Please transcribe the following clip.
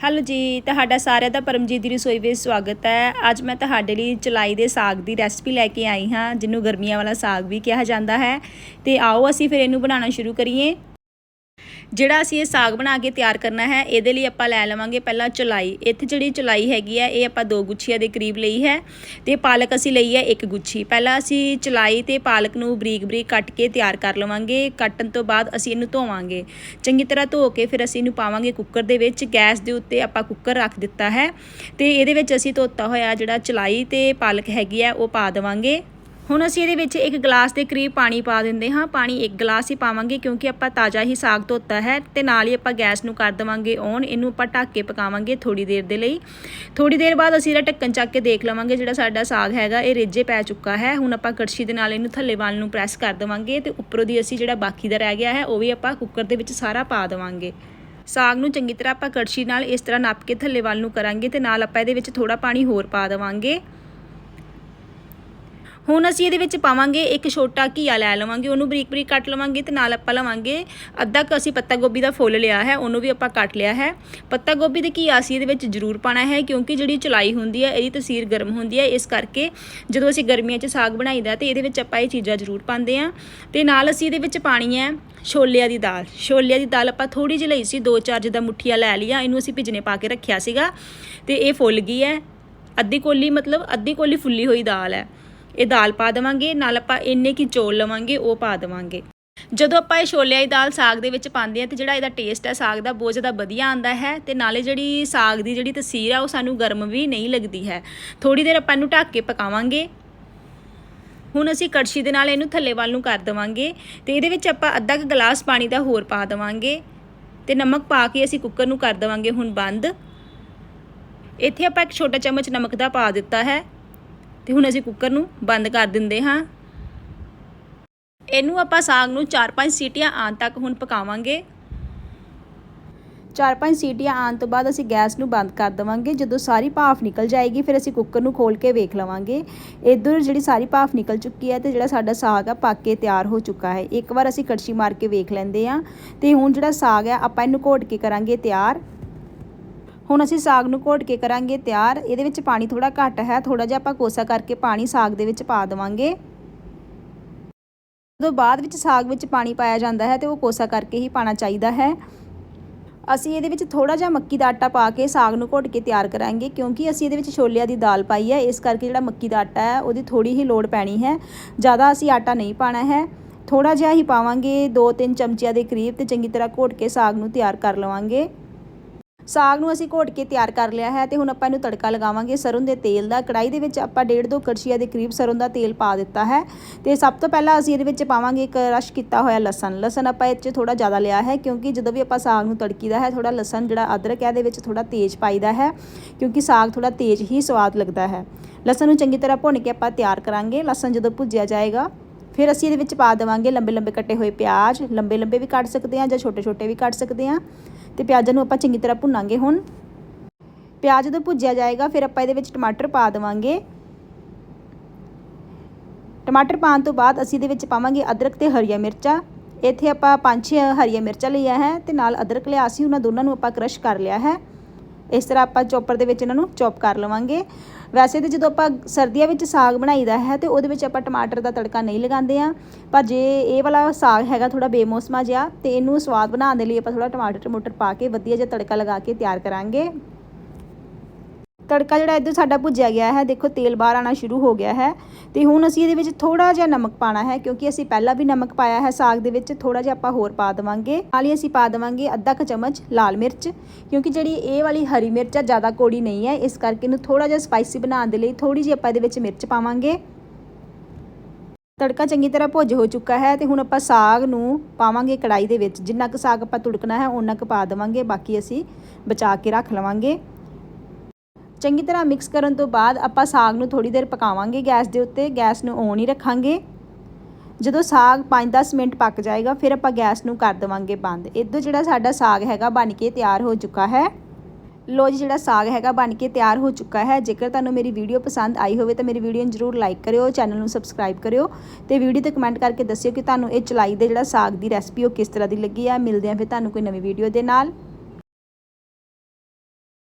Hello ਜੀ, ਤੁਹਾਡਾ ਸਾਰਿਆਂ ਦਾ ਪਰਮਜੀਤ ਦੀ ਰਸੋਈ ਵਿੱਚ ਸਵਾਗਤ ਹੈ। ਅੱਜ ਮੈਂ ਤੁਹਾਡੇ ਲਈ ਚਲਾਈ ਦੇ ਸਾਗ ਦੀ ਰੈਸਪੀ ਲੈ ਕੇ ਆਈ ਹਾਂ, ਜਿਹਨੂੰ ਗਰਮੀਆਂ ਵਾਲਾ ਸਾਗ ਵੀ ਕਿਹਾ ਜਾਂਦਾ ਹੈ। ਤੇ ਆਓ ਅਸੀਂ ਫਿਰ ਇਹਨੂੰ ਬਣਾਉਣਾ ਸ਼ੁਰੂ ਕਰੀਏ। ਜਿਹੜਾ ਅਸੀਂ ਇਹ ਸਾਗ ਬਣਾ ਕੇ ਤਿਆਰ ਕਰਨਾ ਹੈ, ਇਹਦੇ ਲਈ ਆਪਾਂ ਲੈ ਲਵਾਂਗੇ ਪਹਿਲਾਂ ਚੁਲਾਈ। ਇੱਥੇ ਜਿਹੜੀ ਚੁਲਾਈ ਹੈਗੀ ਹੈ, ਇਹ ਆਪਾਂ ਦੋ ਗੁੱਛੀਆਂ ਦੇ ਕਰੀਬ ਲਈ ਹੈ ਤੇ ਪਾਲਕ ਅਸੀਂ ਲਈ ਹੈ ਇੱਕ ਗੁੱਛੀ। ਪਹਿਲਾਂ ਅਸੀਂ ਚਲਾਈ ਤੇ ਪਾਲਕ ਨੂੰ ਬਰੀਕ ਬਰੀਕ ਕੱਟ ਕੇ ਤਿਆਰ ਕਰ ਲਵਾਂਗੇ। ਕੱਟਣ ਤੋਂ ਬਾਅਦ ਅਸੀਂ ਇਹਨੂੰ ਧੋਵਾਂਗੇ। ਚੰਗੀ ਤਰ੍ਹਾਂ ਧੋ ਕੇ ਫਿਰ ਅਸੀਂ ਇਹਨੂੰ ਪਾਵਾਂਗੇ ਕੁੱਕਰ ਦੇ ਵਿੱਚ। ਗੈਸ ਦੇ ਉੱਤੇ ਆਪਾਂ ਕੁੱਕਰ ਰੱਖ ਦਿੱਤਾ ਹੈ ਤੇ ਇਹਦੇ ਵਿੱਚ ਅਸੀਂ ਧੋਤਾ ਹੋਇਆ ਜਿਹੜਾ ਚਲਾਈ ਤੇ ਪਾਲਕ ਹੈਗੀ ਹੈ, ਉਹ ਪਾ ਦੇਵਾਂਗੇ। ਹੁਣ ਅਸੀਂ ਇਹਦੇ ਵਿੱਚ ਇੱਕ ਗਲਾਸ ਦੇ ਕਰੀਬ ਪਾਣੀ ਪਾ ਦਿੰਦੇ ਹਾਂ। ਪਾਣੀ ਇੱਕ ਗਲਾਸ ਹੀ ਪਾਵਾਂਗੇ ਕਿਉਂਕਿ ਆਪਾਂ ਤਾਜ਼ਾ ਹੀ ਸਾਗ ਧੋਤਾ ਹੈ ਤੇ ਨਾਲ ਹੀ ਆਪਾਂ ਗੈਸ ਨੂੰ ਕਰ ਦੇਵਾਂਗੇ ਔਨ ਇਹਨੂੰ ਆਪਾਂ ਢੱਕ ਕੇ ਪਕਾਵਾਂਗੇ ਥੋੜੀ ਦੇਰ ਦੇ ਲਈ। ਥੋੜੀ ਦੇਰ ਬਾਅਦ ਅਸੀਂ ਇਹਦਾ ਢੱਕਣ ਚੱਕ ਕੇ ਦੇਖ ਲਵਾਂਗੇ ਜਿਹੜਾ ਸਾਡਾ ਸਾਗ ਹੈਗਾ, ਇਹ ਰਿੱਝੇ ਪੈ ਚੁੱਕਾ ਹੈ। ਹੁਣ ਆਪਾਂ ਕੜਛੀ ਦੇ ਨਾਲ ਇਹਨੂੰ ਥੱਲੇ ਵੱਲ ਨੂੰ ਪ੍ਰੈਸ ਕਰ ਦੇਵਾਂਗੇ ਤੇ ਉੱਪਰੋਂ ਦੀ ਅਸੀਂ ਜਿਹੜਾ ਬਾਕੀ ਦਾ ਰਹਿ ਗਿਆ ਹੈ, ਉਹ ਵੀ ਆਪਾਂ ਕੁੱਕਰ ਦੇ ਵਿੱਚ ਸਾਰਾ ਪਾ ਦੇਵਾਂਗੇ। ਸਾਗ ਨੂੰ ਚੰਗੀ ਤਰ੍ਹਾਂ ਆਪਾਂ ਕੜਛੀ ਨਾਲ ਇਸ ਤਰ੍ਹਾਂ ਨੱਪ ਕੇ ਥੱਲੇ ਵੱਲ ਨੂੰ ਕਰਾਂਗੇ ਤੇ ਨਾਲ ਆਪਾਂ ਇਹਦੇ ਵਿੱਚ ਥੋੜਾ ਪਾਣੀ ਹੋਰ ਪਾ ਦੇਵਾਂਗੇ। ਹੁਣ ਅਸੀਂ ਇਹਦੇ ਵਿੱਚ ਪਾਵਾਂਗੇ ਇੱਕ ਛੋਟਾ ਘੀਆ ਲੈ ਲਵਾਂਗੇ, ਉਹਨੂੰ ਬਰੀਕ ਬਰੀਕ ਕੱਟ ਲਵਾਂਗੇ ਤੇ ਨਾਲ ਆਪਾਂ ਲਵਾਂਗੇ ਅੱਧਾ ਕੁ ਅਸੀਂ ਪੱਤਾ ਗੋਭੀ ਦਾ ਫੁੱਲ ਲਿਆ ਹੈ, ਉਹਨੂੰ ਵੀ ਆਪਾਂ ਕੱਟ ਲਿਆ ਹੈ। ਪੱਤਾ ਗੋਭੀ ਤੇ ਘੀਆ ਅਸੀਂ ਇਹਦੇ ਵਿੱਚ ਜ਼ਰੂਰ ਪਾਣਾ ਹੈ ਕਿਉਂਕਿ ਜਿਹੜੀ ਚਲਾਈ ਹੁੰਦੀ ਹੈ, ਇਹਦੀ ਤਸੀਰ ਗਰਮ ਹੁੰਦੀ ਹੈ, ਇਸ ਕਰਕੇ ਜਦੋਂ ਅਸੀਂ ਗਰਮੀਆਂ 'ਚ ਸਾਗ ਬਣਾਈਦਾ ਤੇ ਇਹਦੇ ਵਿੱਚ ਆਪਾਂ ਇਹ ਚੀਜ਼ਾਂ ਜ਼ਰੂਰ ਪਾਉਂਦੇ ਆ ਤੇ ਨਾਲ ਅਸੀਂ ਇਹਦੇ ਵਿੱਚ ਪਾਣੀ ਹੈ ਛੋਲਿਆਂ ਦੀ ਦਾਲ, ਛੋਲਿਆਂ ਦੀ ਦਾਲ ਆਪਾਂ ਥੋੜੀ ਜਿਹੀ ਲਈ ਸੀ, ਦੋ ਚਾਰ ਜਿੱਦਾਂ ਮੁੱਠੀਆਂ ਲੈ ਲਈਆਂ, ਇਹਨੂੰ ਅਸੀਂ ਭਿਜਨੇ ਪਾ ਕੇ ਰੱਖਿਆ ਸੀਗਾ ਤੇ ਇਹ ਫੁੱਲ ਗਈ ਹੈ। ਅੱਧੀ ਕੋਲੀ ਮਤਲਬ ਅੱਧੀ ਕੋਲੀ ਫੁੱਲੀ ਹੋਈ ਦਾਲ ਹੈ। ਇਹ ਦਾਲ ਪਾ ਦੇਵਾਂਗੇ, ਨਾਲ ਆਪਾਂ ਇੰਨੇ ਕੀ ਚੌਲ ਲਵਾਂਗੇ, ਉਹ ਪਾ ਦੇਵਾਂਗੇ। ਜਦੋਂ ਆਪਾਂ ਇਹ ਛੋਲਿਆਂ ਦੀ ਦਾਲ ਸਾਗ ਦੇ ਵਿੱਚ ਪਾਉਂਦੇ ਆ ਤੇ ਜਿਹੜਾ ਇਹਦਾ ਟੇਸਟ ਹੈ, ਸਾਗ ਦਾ ਬਹੁਤ ਜ਼ਿਆਦਾ ਵਧੀਆ ਆਉਂਦਾ ਹੈ ਤੇ ਨਾਲੇ ਜਿਹੜੀ ਸਾਗ ਦੀ ਜਿਹੜੀ ਤਸੀਰ ਆ, ਉਹ ਸਾਨੂੰ ਗਰਮ ਵੀ ਨਹੀਂ ਲੱਗਦੀ ਹੈ। ਥੋੜੀ ਦੇਰ ਆਪਾਂ ਇਹਨੂੰ ਢੱਕ ਕੇ ਪਕਾਵਾਂਗੇ। ਹੁਣ ਅਸੀਂ ਕੜਛੀ ਦੇ ਨਾਲ ਇਹਨੂੰ ਥੱਲੇ ਵੱਲ ਨੂੰ ਕਰ ਦੇਵਾਂਗੇ ਤੇ ਇਹਦੇ ਵਿੱਚ ਆਪਾਂ ਅੱਧਾ ਕੁ ਗਲਾਸ ਪਾਣੀ ਦਾ ਹੋਰ ਪਾ ਦੇਵਾਂਗੇ ਤੇ ਨਮਕ ਪਾ ਕੇ ਅਸੀਂ ਕੁੱਕਰ ਨੂੰ ਕਰ ਦੇਵਾਂਗੇ ਹੁਣ ਬੰਦ। ਇੱਥੇ ਆਪਾਂ ਇੱਕ ਛੋਟਾ ਚਮਚ ਨਮਕ ਦਾ ਪਾ ਦਿੱਤਾ ਹੈ। ਤੇ ਹੁਣ ਅਸੀਂ ਕੁੱਕਰ ਨੂੰ ਬੰਦ ਕਰ ਦਿੰਦੇ ਹਾਂ। ਇਹਨੂੰ ਆਪਾਂ ਸਾਗ ਨੂੰ 4-5 ਸੀਟੀਆਂ ਆਉਣ ਤੱਕ ਹੁਣ ਪਕਾਵਾਂਗੇ। 4-5 ਸੀਟੀਆਂ ਆਉਣ ਤੋਂ ਬਾਅਦ ਅਸੀਂ ਗੈਸ ਨੂੰ ਬੰਦ ਕਰ ਦੇਵਾਂਗੇ। ਜਦੋਂ ਸਾਰੀ ਭਾਫ਼ ਨਿਕਲ ਜਾਏਗੀ, ਫਿਰ ਅਸੀਂ ਕੁੱਕਰ ਨੂੰ ਖੋਲ ਕੇ ਵੇਖ ਲਵਾਂਗੇ। ਇਧਰ ਜਿਹੜੀ ਸਾਰੀ ਭਾਫ਼ ਨਿਕਲ ਚੁੱਕੀ ਹੈ ਤੇ ਜਿਹੜਾ ਸਾਡਾ ਸਾਗ ਆ, ਪੱਕ ਕੇ ਤਿਆਰ ਹੋ ਚੁੱਕਾ ਹੈ। ਇੱਕ ਵਾਰ ਅਸੀਂ ਕੜਛੀ ਮਾਰ ਕੇ ਵੇਖ ਲੈਂਦੇ ਆ ਤੇ ਹੁਣ ਜਿਹੜਾ ਸਾਗ ਹੈ, ਆਪਾਂ ਇਹਨੂੰ ਘੋਟ ਕੇ ਕਰਾਂਗੇ ਤਿਆਰ। ਹੁਣ ਅਸੀਂ ਸਾਗ ਨੂੰ ਘੋਟ ਕੇ ਕਰਾਂਗੇ ਤਿਆਰ। ਇਹਦੇ ਵਿੱਚ ਪਾਣੀ ਥੋੜਾ ਘੱਟ ਹੈ। ਥੋੜਾ ਜਿਹਾ ਆਪਾਂ ਕੋਸਾ ਕਰਕੇ ਪਾਣੀ ਸਾਗ ਦੇ ਵਿੱਚ ਪਾ ਦੇਵਾਂਗੇ। ਜਦੋਂ ਬਾਅਦ ਵਿੱਚ ਸਾਗ ਵਿੱਚ ਪਾਣੀ ਪਾਇਆ ਜਾਂਦਾ ਹੈ ਤੇ ਉਹ ਕੋਸਾ ਕਰਕੇ ਹੀ ਪਾਣਾ ਚਾਹੀਦਾ ਹੈ। ਅਸੀਂ ਇਹਦੇ ਵਿੱਚ ਥੋੜਾ ਜਿਹਾ ਮੱਕੀ ਦਾ ਆਟਾ ਪਾ ਕੇ ਸਾਗ ਨੂੰ ਘੋਟ ਕੇ ਤਿਆਰ ਕਰਾਂਗੇ ਕਿਉਂਕਿ ਅਸੀਂ ਇਹਦੇ ਵਿੱਚ ਛੋਲਿਆਂ ਦੀ ਦਾਲ ਪਾਈ ਹੈ। ਇਸ ਕਰਕੇ ਜਿਹੜਾ ਮੱਕੀ ਦਾ ਆਟਾ ਹੈ, ਉਹਦੀ ਥੋੜੀ ਹੀ ਲੋੜ ਪੈਣੀ ਹੈ। ਜ਼ਿਆਦਾ ਅਸੀਂ ਆਟਾ ਨਹੀਂ ਪਾਣਾ ਹੈ। ਥੋੜਾ ਜਿਹਾ ਹੀ ਪਾਵਾਂਗੇ 2-3 ਚਮਚਿਆਂ ਦੇ ਕਰੀਬ ਤੇ ਚੰਗੀ ਤਰ੍ਹਾਂ ਘੋਟ ਕੇ ਸਾਗ ਨੂੰ ਤਿਆਰ ਕਰ ਲਵਾਂਗੇ। ਸਾਗ ਨੂੰ ਅਸੀਂ ਘੋਟ ਕੇ ਤਿਆਰ ਕਰ ਲਿਆ ਹੈ ਤੇ ਹੁਣ ਆਪਾਂ ਇਹਨੂੰ ਤੜਕਾ ਲਗਾਵਾਂਗੇ ਸਰੋਂ ਦੇ ਤੇਲ ਦਾ। ਕੜਾਈ ਦੇ ਵਿੱਚ ਆਪਾਂ ਡੇਢ ਦੋ ਕੜਛੀਆਂ ਦੇ ਕਰੀਬ ਸਰੋਂ ਦਾ ਤੇਲ ਪਾ ਦਿੱਤਾ ਹੈ ਤੇ ਸਭ ਤੋਂ ਪਹਿਲਾਂ ਅਸੀਂ ਇਹਦੇ ਵਿੱਚ ਪਾਵਾਂਗੇ ਇੱਕ ਰਸ਼ ਕੀਤਾ ਹੋਇਆ ਲਸਣ। ਲਸਣ ਆਪਾਂ ਇਹ 'ਚ ਥੋੜਾ ਜ਼ਿਆਦਾ ਲਿਆ ਹੈ ਕਿਉਂਕਿ ਜਦੋਂ ਵੀ ਆਪਾਂ ਸਾਗ ਨੂੰ ਤੜਕੀਦਾ ਹੈ ਥੋੜਾ ਲਸਣ ਜਿਹੜਾ ਅਦਰਕ ਹੈ ਇਹਦੇ ਵਿੱਚ ਥੋੜਾ ਤੇਜ਼ ਪਾਈਦਾ ਹੈ ਕਿਉਂਕਿ ਸਾਗ ਥੋੜਾ ਤੇਜ਼ ਹੀ ਸਵਾਦ ਲੱਗਦਾ ਹੈ। ਲਸਣ ਨੂੰ ਚੰਗੀ ਤਰ੍ਹਾਂ ਭੁੰਨ ਕੇ ਆਪਾਂ ਤਿਆਰ ਕਰਾਂਗੇ। ਲਸਣ ਜਦੋਂ ਭੁੱਜਿਆ ਜਾਏਗਾ ਫਿਰ ਅਸੀਂ ਇਹਦੇ ਵਿੱਚ ਪਾ ਦੇਵਾਂਗੇ ਲੰਬੇ ਲੰਬੇ ਕੱਟੇ ਹੋਏ ਪਿਆਜ਼, ਲੰਬੇ ਲੰਬੇ ਵੀ ਕੱਟ ਸਕਦੇ ਹਾਂ ਜਾਂ ਛੋਟੇ ਛੋਟੇ ਵੀ ਕੱਟ ਸਕਦੇ ਹਾਂ ਤੇ ਪਿਆਜ਼ਾਂ ਨੂੰ ਆਪਾਂ ਚੰਗੀ ਤਰ੍ਹਾਂ ਭੁੰਨਾਂਗੇ ਹੁਣ। ਪਿਆਜ਼ ਜਦੋਂ ਭੁੱਜਿਆ ਜਾਏਗਾ ਫਿਰ ਆਪਾਂ ਇਹਦੇ ਵਿੱਚ ਟਮਾਟਰ ਪਾ ਦੇਵਾਂਗੇ। ਟਮਾਟਰ ਪਾਉਣ ਤੋਂ ਬਾਅਦ ਅਸੀਂ ਇਹਦੇ ਵਿੱਚ ਪਾਵਾਂਗੇ ਅਦਰਕ ਤੇ ਹਰੀਆਂ ਮਿਰਚਾਂ। ਇੱਥੇ ਆਪਾਂ ਪੰਜ ਛੇ ਹਰੀਆਂ ਮਿਰਚਾਂ ਲਈਆਂ ਹੈ ਤੇ ਨਾਲ ਅਦਰਕ ਲਿਆ ਸੀ, ਉਹਨਾਂ ਦੋਨਾਂ ਨੂੰ ਆਪਾਂ ਕ੍ਰਸ਼ ਕਰ ਲਿਆ ਹੈ। ਇਸ ਤਰ੍ਹਾਂ ਆਪਾਂ ਚੋਪਰ ਦੇ ਵਿੱਚ ਇਹਨਾਂ ਨੂੰ ਚੌਪ ਕਰ ਲਵਾਂਗੇ। ਵੈਸੇ ਤੇ ਜਦੋਂ ਆਪਾਂ ਸਰਦੀਆਂ ਵਿੱਚ ਸਾਗ ਬਣਾਈਦਾ ਹੈ ਤੇ ਉਹਦੇ ਵਿੱਚ ਆਪਾਂ ਟਮਾਟਰ ਦਾ ਤੜਕਾ ਨਹੀਂ ਲਗਾਉਂਦੇ ਆ ਪਰ ਜੇ ਇਹ ਵਾਲਾ ਸਾਗ ਹੈਗਾ ਥੋੜਾ ਬੇਮੌਸਮਾ ਜਿਹਾ ਤੇ ਇਹਨੂੰ ਸਵਾਦ ਬਣਾਉਣ ਦੇ ਲਈ ਆਪਾਂ ਥੋੜਾ ਟਮਾਟਰ ਟਮਾਟਰ ਪਾ ਕੇ ਵਧੀਆ ਜਿਹਾ ਤੜਕਾ ਲਗਾ ਕੇ ਤਿਆਰ ਕਰਾਂਗੇ। ਤੜਕਾ ਜਿਹੜਾ ਇੱਧਰ ਸਾਡਾ ਭੁੱਜਿਆ ਗਿਆ ਹੈ, ਦੇਖੋ ਤੇਲ ਬਾਹਰ ਆਣਾ ਸ਼ੁਰੂ ਹੋ ਗਿਆ ਹੈ ਤੇ ਹੁਣ ਅਸੀਂ ਇਹਦੇ ਵਿੱਚ ਥੋੜਾ ਜਿਹਾ ਨਮਕ ਪਾਣਾ ਹੈ ਕਿਉਂਕਿ ਅਸੀਂ ਪਹਿਲਾਂ ਵੀ ਨਮਕ ਪਾਇਆ ਹੈ ਸਾਗ ਦੇ ਵਿੱਚ ਥੋੜਾ ਜਿਹਾ ਆਪਾਂ ਹੋਰ ਪਾ ਦੇਵਾਂਗੇ। ਨਾਲ ਹੀ ਅਸੀਂ ਪਾ ਦੇਵਾਂਗੇ ਅੱਧਾ ਕੁ ਚਮਚ ਲਾਲ ਮਿਰਚ ਕਿਉਂਕਿ ਜਿਹੜੀ ਇਹ ਵਾਲੀ ਹਰੀ ਮਿਰਚ ਆ, ਜ਼ਿਆਦਾ ਕੋੜੀ ਨਹੀਂ ਹੈ, ਇਸ ਕਰਕੇ ਇਹਨੂੰ ਥੋੜਾ ਜਿਹਾ ਸਪਾਈਸੀ ਬਣਾਉਣ ਦੇ ਲਈ ਥੋੜੀ ਜਿਹੀ ਆਪਾਂ ਇਹਦੇ ਵਿੱਚ ਮਿਰਚ ਪਾਵਾਂਗੇ। ਤੜਕਾ ਚੰਗੀ ਤਰ੍ਹਾਂ ਭੁੱਜ ਹੋ ਚੁੱਕਾ ਹੈ ਤੇ ਹੁਣ ਆਪਾਂ ਸਾਗ ਨੂੰ ਪਾਵਾਂਗੇ ਕੜਾਈ ਦੇ ਵਿੱਚ। ਜਿੰਨਾ ਕੁ ਸਾਗ ਆਪਾਂ ਤੁੜਕਣਾ ਹੈ ਉਨਾ ਕੁ ਪਾ ਦੇਵਾਂਗੇ, ਬਾਕੀ ਅਸੀਂ ਬਚਾ ਕੇ ਰੱਖ ਲਵਾਂਗੇ। ਚੰਗੀ ਤਰ੍ਹਾਂ ਮਿਕਸ ਕਰਨ ਤੋਂ ਬਾਅਦ ਆਪਾਂ ਸਾਗ ਨੂੰ ਥੋੜੀ ਦੇਰ ਪਕਾਵਾਂਗੇ, ਗੈਸ ਦੇ ਉੱਤੇ। ਗੈਸ ਨੂੰ ਔਨ ਹੀ ਰੱਖਾਂਗੇ। ਜਦੋਂ ਸਾਗ 5-10 ਮਿੰਟ ਪੱਕ ਜਾਏਗਾ, ਫਿਰ ਆਪਾਂ ਗੈਸ ਨੂੰ ਕਰ ਦੇਵਾਂਗੇ ਬੰਦ। ਇਦੋਂ ਜਿਹੜਾ ਸਾਡਾ ਸਾਗ ਹੈਗਾ, ਬਣ ਕੇ ਤਿਆਰ ਹੋ ਚੁੱਕਾ ਹੈ। ਲੋ ਜੀ, ਜਿਹੜਾ ਸਾਗ ਹੈਗਾ, ਬਣ ਕੇ ਤਿਆਰ ਹੋ ਚੁੱਕਾ ਹੈ। ਜੇਕਰ ਤੁਹਾਨੂੰ ਮੇਰੀ ਵੀਡੀਓ ਪਸੰਦ ਆਈ ਹੋਵੇ, ਤਾਂ ਮੇਰੀ ਵੀਡੀਓ ਨੂੰ ਜਰੂਰ ਲਾਈਕ ਕਰਿਓ, ਚੈਨਲ ਨੂੰ ਸਬਸਕ੍ਰਾਈਬ ਕਰਿਓ ਤੇ ਵੀਡੀਓ ਤੇ ਕਮੈਂਟ ਕਰਕੇ ਦੱਸਿਓ ਕਿ ਤੁਹਾਨੂੰ ਇਹ ਚਲਾਈ ਦੇ ਜਿਹੜਾ ਸਾਗ ਦੀ ਰੈਸਪੀ ਉਹ ਕਿਸ ਤਰ੍ਹਾਂ ਦੀ ਲੱਗੀ ਆ। ਮਿਲਦੇ ਆ ਫਿਰ ਤੁਹਾਨੂੰ ਕੋਈ ਨਵੀਂ ਵੀਡੀਓ ਦੇ ਨਾਲ।